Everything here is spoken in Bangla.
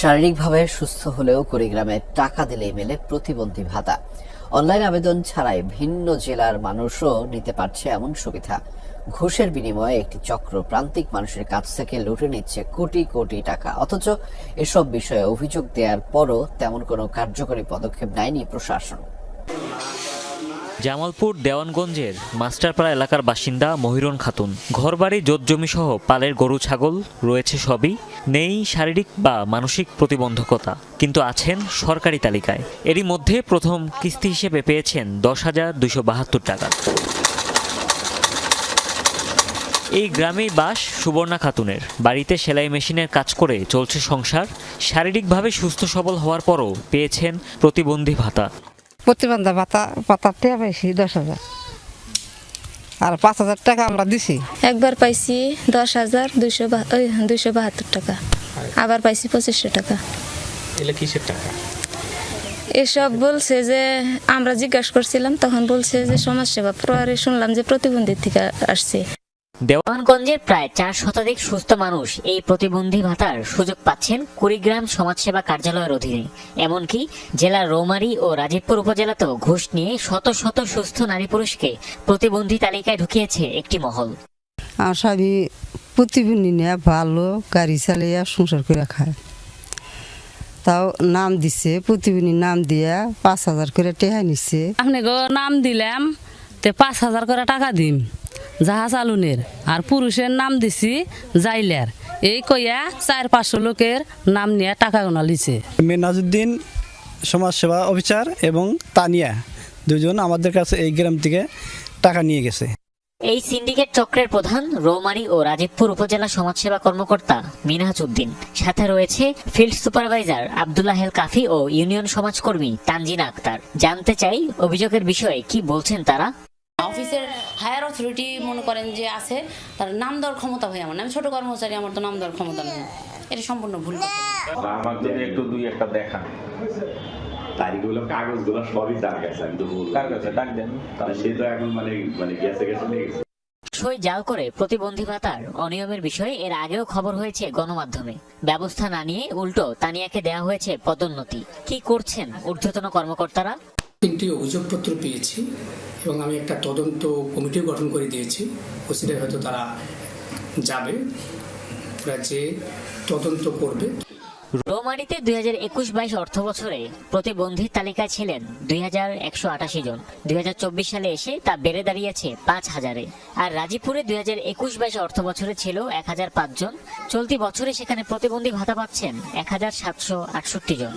শারীরিকভাবে সুস্থ হলেও কুড়িগ্রামে টাকা দিলেই মেলে প্রতিবন্ধী ভাতা। অনলাইন আবেদন ছাড়াই ভিন্ন জেলার মানুষও নিতে পারছে এমন সুবিধা। ঘুষের বিনিময়ে একটি চক্র প্রান্তিক মানুষের কাছ থেকে লুটে নিচ্ছে কোটি কোটি টাকা। অথচ এসব বিষয়ে অভিযোগ দেওয়ার পরও তেমন কোনো কার্যকরী পদক্ষেপ নেয়নি প্রশাসন। জামালপুর দেওয়ানগঞ্জের মাস্টারপাড়া এলাকার বাসিন্দা মহিরন খাতুন। ঘরবাড়ি জমি সহ পালের গরু, ছাগল রয়েছে সবই। নেই শারীরিক বা মানসিক প্রতিবন্ধকতা, কিন্তু আছেন সরকারি তালিকায়। এরই মধ্যে প্রথম কিস্তি হিসেবে পেয়েছেন দশ হাজার দুশো বাহাত্তর টাকা। এই গ্রামেই বাস সুবর্ণা খাতুনের। বাড়িতে সেলাই মেশিনের কাজ করে চলছে সংসার। শারীরিকভাবে সুস্থ সবল হওয়ার পরও পেয়েছেন প্রতিবন্ধী ভাতা। প্রতিবন্ধা ভাতা পাতার টাকা পাইছি দশ হাজার। আর পাঁচ হাজার টাকা আমরা দিছি। একবার পাইছি দশ হাজার দুইশো ওই দুইশো বাহাত্তর টাকা। আবার পাইছি পঁচিশশো টাকা। কিসের টাকা? এসব বলছে যে আমরা জিজ্ঞাসা করছিলাম তখন বলছে যে সমাজসেবা পরে শুনলাম যে প্রতিবন্ধী থেকে আসছে। দেওয়ানগঞ্জের প্রায় চার শতাধিক সুস্থ মানুষ এই প্রতিবন্ধী ভাতার সুযোগ পাচ্ছেন কুড়িগ্রাম সমাজসেবা কার্যালয়ের অধীনে। এমনকি জেলার রৌমারী ও রাজীবপুর উপজেলাতেও ঘুষ নিয়ে শত শত সুস্থ নারী পুরুষকে প্রতিবন্ধী তালিকায় ঢুকিয়েছে একটি মহল। আমার স্বামী প্রতিবন্ধী নিয়ে ভালো গাড়ি চালিয়ে সংসার করে খায়। তাও নাম দিছে প্রতিবন্ধী নাম দিয়া পাঁচ হাজার করে টেহা নিচ্ছে আপনি নাম দিলাম তে পাঁচ হাজার করে টাকা দিম। জাহাজ আলুনের। আর পুরুষের নাম দিছি জাইলার। এই কইয়া চার পাঁচশো লোকের নাম নিয়ে টাকা গোনা লিছে। মেনাজুদ্দিন সমাজসেবা অফিসার এবং তানিয়া দুজন আমাদের কাছে এই গ্রাম থেকে টাকা নিয়ে গেছে। এই সিন্ডিকেট চক্রের প্রধান রৌমারী ও রাজীবপুর উপজেলা সমাজসেবা কর্মকর্তা মিনহাজ উদ্দিন সাথে রয়েছে ফিল্ড সুপারভাইজার আব্দুল্লাহ হেল কাফি ও ইউনিয়ন সমাজকর্মী তানজিনা আক্তার। জানতে চাই অভিযোগের বিষয়ে কি বলছেন তারা? অফিসের হায়ার অথরিটি মনে করেন যে আছে তার নাম দেওয়ার ক্ষমতা হয় আমার আমি ছোট কর্মচারী আমার তো নাম দেওয়ার ক্ষমতা নেই। এটা সম্পূর্ণ ভুল আমার যদি একটু দুই একটা দেখান। তারিখগুলো কাগজগুলো সবই তার কাছে আমি তো বললাম। কাছে ডাক দেন। সে তো এখন মানে মানে গেছে গেছে গেছে। সই জাল করে প্রতিবন্ধী ভাতার অনিয়মের বিষয়ে এর আগেও খবর হয়েছে গণমাধ্যমে। ব্যবস্থা না নিয়ে উল্টো তানিয়াকে দেওয়া হয়েছে পদোন্নতি। কি করছেন ঊর্ধ্বতন কর্মকর্তারা? তিনটি অভিযোগপত্র পেয়েছি। এবং আমি একটা তদন্ত কমিটিও গঠন করে দিয়েছি। ওসিডায় হয়তো তারা যাবে, ওরা যে তদন্ত করবে। রোমারিতে দুই হাজার একুশ বাইশ অর্থ বছরে প্রতিবন্ধী তালিকায় ছিলেন দুই হাজার একশো আটাশি জন। দুই হাজার চব্বিশ সালে এসে তা বেড়ে দাঁড়িয়েছে পাঁচ হাজারে। আর রাজীবপুরে দুই হাজার একুশ বাইশ অর্থ বছরে ছিল এক হাজার পাঁচ জন। চলতি বছরে সেখানে প্রতিবন্ধী ভাতা পাচ্ছেন এক হাজার সাতশো আটষট্টি জন।